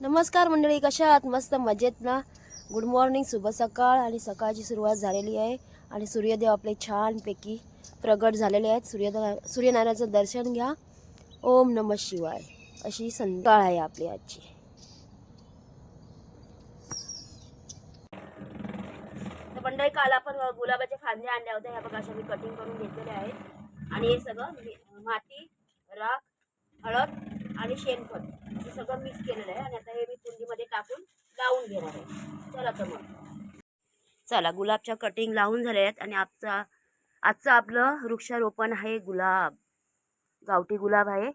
नमस्कार मंडळी कशा आहात? मस्त मजेत ना? गुड मॉर्निंग शुभ सकाळ आणि सकाळची सुरुवात झालेली आहे आणि सूर्यदेव आपले छानपैकी प्रगट झालेले आहेत. सूर्यदा सूर्यनारायणाचं दर्शन घ्या. ओम नम शिवाय. अशी संताळ आहे आपली आजची. तर मंडळी काल आपण गुलाबाच्या फांद्या आणल्या होत्या. ह्या बघा अशा मी कटिंग करून घेतलेल्या आहेत. आणि हे सगळं माती राख हळद आणि शेणखत. हे सगळं मिक्स केलेलं आहे आणि आता हे मी कुंडीमध्ये टाकून लावून घेणार आहे. चला तर मग. चला गुलाबच्या कटिंग लावून झाल्या आहेत आणि आजचा आजचं आपलं वृक्षारोपण आहे गुलाब. गावठी गुलाब आहे.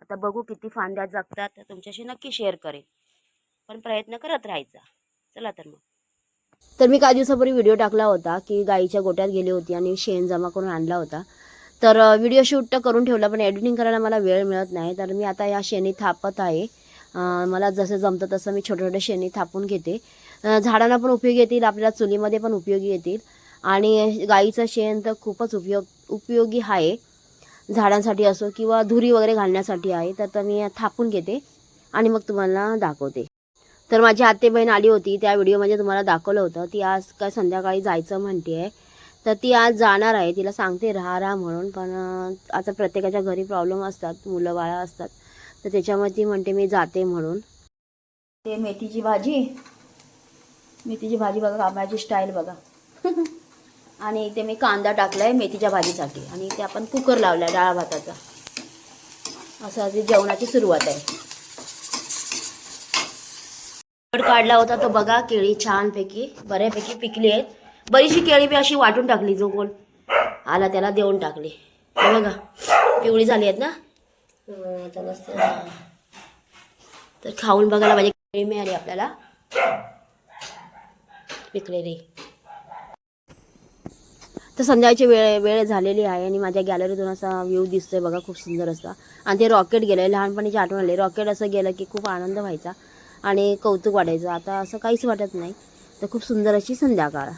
आता बघू किती फांद्या जगतात. तर तुमच्याशी नक्की शेअर करेन. पण प्रयत्न करत राहायचा. चला तर मग. तर मी काही दिवसापूर्वी व्हिडिओ टाकला होता की गाईच्या गोट्यात गेली होती आणि शेण जमा करून आणला होता. तर व्हिडिओ शूट तर करून ठेवला पण एडिटिंग करायला मला वेळ मिळत नाही. तर मी आता या शेणी थापत आहे. मला जसं जमतं तसं मी छोटे छोटे शेणी थापून घेते. झाडांना पण उपयोगी येतील आपल्याला चुलीमध्ये पण उपयोगी येतील. आणि गाईचं शेण तर खूपच उपयोग उपयोगी आहे. झाडांसाठी असो किंवा धुरी वगैरे घालण्यासाठी आहे तर तर मी थापून घेते आणि मग तुम्हाला दाखवते. तर माझी आते बहीण आली होती त्या व्हिडिओमध्ये तुम्हाला दाखवलं होतं. ती आज काय संध्याकाळी जायचं म्हणते आहे तर ती आज जाणार आहे. तिला सांगते राहा राहा म्हणून. पण आता प्रत्येकाच्या घरी प्रॉब्लेम असतात. मुलं बाळा असतात. तर त्याच्यामुळे ती म्हणते मी जाते म्हणून. ते मेथीची भाजी. मेथीची भाजी बघा कामाची स्टाईल बघा. आणि इथे मी कांदा टाकलाय मेथीच्या भाजीसाठी. आणि इथे आपण कुकर लावलाय डाळ भाताचा. असं आधी जेवणाची सुरुवात आहे. काढला होता तो बघा केळी छानपैकी बऱ्यापैकी पिकली आहेत बरीचशी केळी मी अशी वाटून टाकली जो कोण आला त्याला देऊन टाकली. बघा पिवळी झाली आहेत ना? आता मस्त. तर खाऊन बघायला पाहिजे केळी मिळाली आपल्याला. विकलेली. तर संध्याकाळची वेळ वेळ झालेली आहे आणि माझ्या गॅलरीतून असा व्ह्यू दिसतोय बघा खूप सुंदर असा. आणि ते रॉकेट गेलं लहानपणीची आठवण आली. रॉकेट असं गेलं की खूप आनंद व्हायचा आणि कौतुक वाटायचं. आता असं काहीच वाटत नाही. तर खूप सुंदर अशी संध्याकाळ.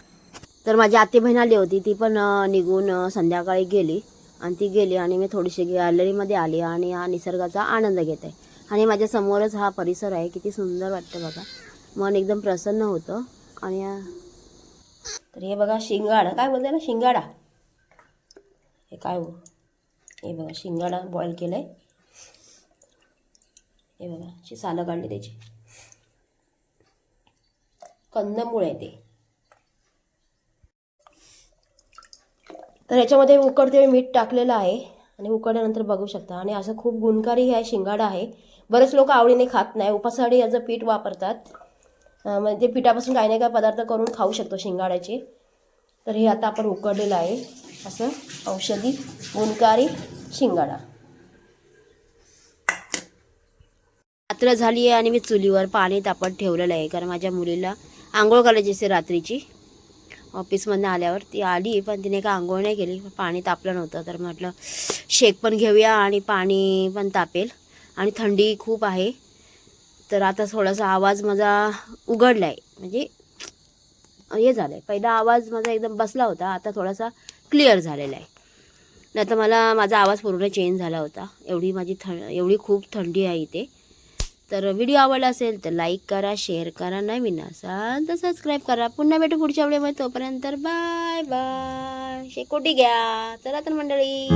तर माझी आती बहीण आली होती ती पण निघून संध्याकाळी गेली. आणि ती गेली आणि मी थोडीशी गॅलरीमध्ये आली आणि हा निसर्गाचा आनंद घेत आहे. आणि माझ्या समोरच हा परिसर आहे किती सुंदर वाटतं बघा. मन एकदम प्रसन्न होतं. आणि तर हे बघा शिंगाडा. काय बोलते ना शिंगाडा? हे काय हो? हे बघा शिंगाडा बॉईल केलं आहे हे बघा अशी सालं काढली त्याची. कंदमुळे आहे ते. तर ह्याच्यामध्ये उकडते मीठ टाकलेलं आहे आणि उकडल्यानंतर बघू शकता. आणि असं खूप गुणकारी हे आहे शिंगाडा आहे. बरेच लोक आवडीने खात नाही. उपासाठी याचं पीठ वापरतात. म्हणजे पिठापासून काही नाही काही पदार्थ करून खाऊ शकतो शिंगाड्याचे. तर हे आता आपण उकडलेलं आहे. असं औषधी गुणकारी शिंगाडा. रात्र झाली आहे आणि मी चुलीवर पाणी तापत ठेवलेलं आहे. कारण माझ्या मुलीला आंघोळ घालायची असते रात्रीची. ऑफिसमधनं आल्यावर ती आली पण तिने काय आंघोळ नाही केली. पाणी तापलं नव्हतं. तर म्हटलं शेक पण घेऊया आणि पाणी पण तापेल. आणि थंडी खूप आहे. तर आता थोडासा आवाज माझा उघडला आहे म्हणजे हे झालं आहे पहिला आवाज माझा एकदम बसला होता. आता थोडासा क्लिअर झालेला आहे. नाही तर मला माझा आवाज पूर्ण चेंज झाला होता. एवढी माझी थं एवढी खूप थंडी आहे इथे. तर व्हिडिओ आवडला असेल तर लाईक करा शेअर करा नवीन असाल तर सबस्क्राईब करा. पुन्हा भेटू पुढच्या व्हिडिओमध्ये. तोपर्यंत बाय बाय शेकोटी घ्या. चला तर मंडळी.